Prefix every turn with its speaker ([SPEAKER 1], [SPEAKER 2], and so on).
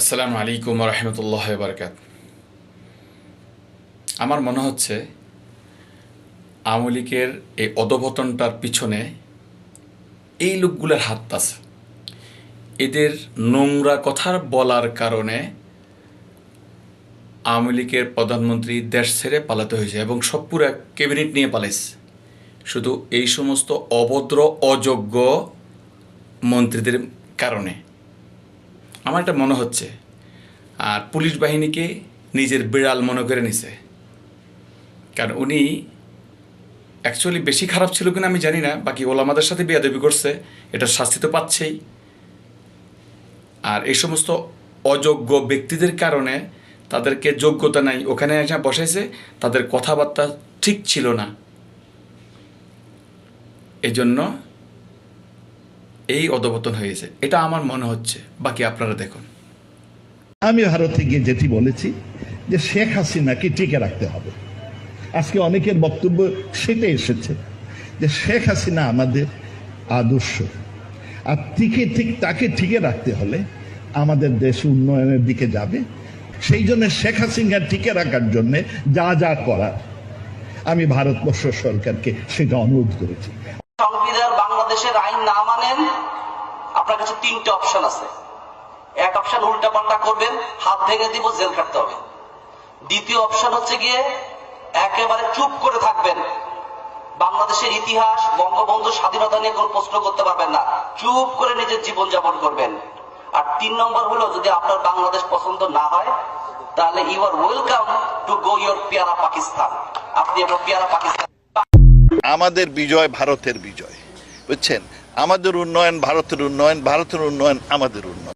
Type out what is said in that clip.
[SPEAKER 1] আসসালামু আলাইকুম রহমতুল্লাহ বারকাত আমার মনে হচ্ছে আওয়ামী এই অধপতনটার পিছনে এই লোকগুলোর হাত আছে। এদের নোংরা কথার বলার কারণে আওয়ামী লীগের প্রধানমন্ত্রী দেশ ছেড়ে পালাতে হয়েছে এবং সব পুরো ক্যাবিনেট নিয়ে পালাইছে। শুধু এই সমস্ত অভদ্র, অযোগ্য মন্ত্রীদের কারণে। আমার এটা মনে হচ্ছে। আর পুলিশ বাহিনীকে নিজের বিড়াল মনে করে নিছে। কারণ উনি অ্যাকচুয়ালি বেশি খারাপ ছিল কিনা আমি জানি না, বাকি ওলামাদের সাথে বেয়াদবি করছে, এটা শাস্তি তো পাচ্ছেই। আর এই সমস্ত অযোগ্য ব্যক্তিদের কারণে তাদেরকে যোগ্যতা নাই, ওখানে এসে বসাইছে, তাদের কথাবার্তা ঠিক ছিল না। এজন্য এই অধপতন হয়েছে এটা আমার মনে হচ্ছে। বাকি আপনারা দেখুন।
[SPEAKER 2] আমি ভারতে গিয়ে যেটি বলেছি যে শেখ হাসিনাকে টিকে রাখতে হবে। আজকে অনেকের বক্তব্য সেটাই এসেছে যে শেখ হাসিনা আমাদের আদর্শ। আর টিকে ঠিক তাকে টিকে রাখতে হলে আমাদের দেশ উন্নয়নের দিকে যাবে। সেই জন্য শেখ হাসিনা টিকে রাখার জন্য যা যা করার আমি ভারতবর্ষ সরকারকে সেটা অনুরোধ করেছি।
[SPEAKER 3] বাংলাদেশের আইন না মানেন আপনার কাছে তিনটে অপশন আছে। এক অপশন উল্টা পাল্টা করবেন, হাত ভেঙে দিব, জেল কাটতে হবে। দ্বিতীয় অপশন হচ্ছে গিয়ে একেবারে চুপ করে থাকবেন। বাংলাদেশের ইতিহাস, বঙ্গবন্ধু স্বাধীনতা নিয়ে কোনো প্রশ্ন করতে পারবেন না। চুপ করে নিজের জীবন যাপন করবেন। আর তিন নম্বর হলো, যদি আপনার বাংলাদেশ পছন্দ না হয়, তাহলে you are welcome to go your পেয়ারা পাকিস্তান। আপনি আপনার পেয়ারা পাকিস্তান
[SPEAKER 4] আমাদের বিজয় ভারতের বিজয়। বুঝছেন? আমাদের উন্নয়ন ভারতের উন্নয়ন ভারতের উন্নয়ন আমাদের উন্নয়ন।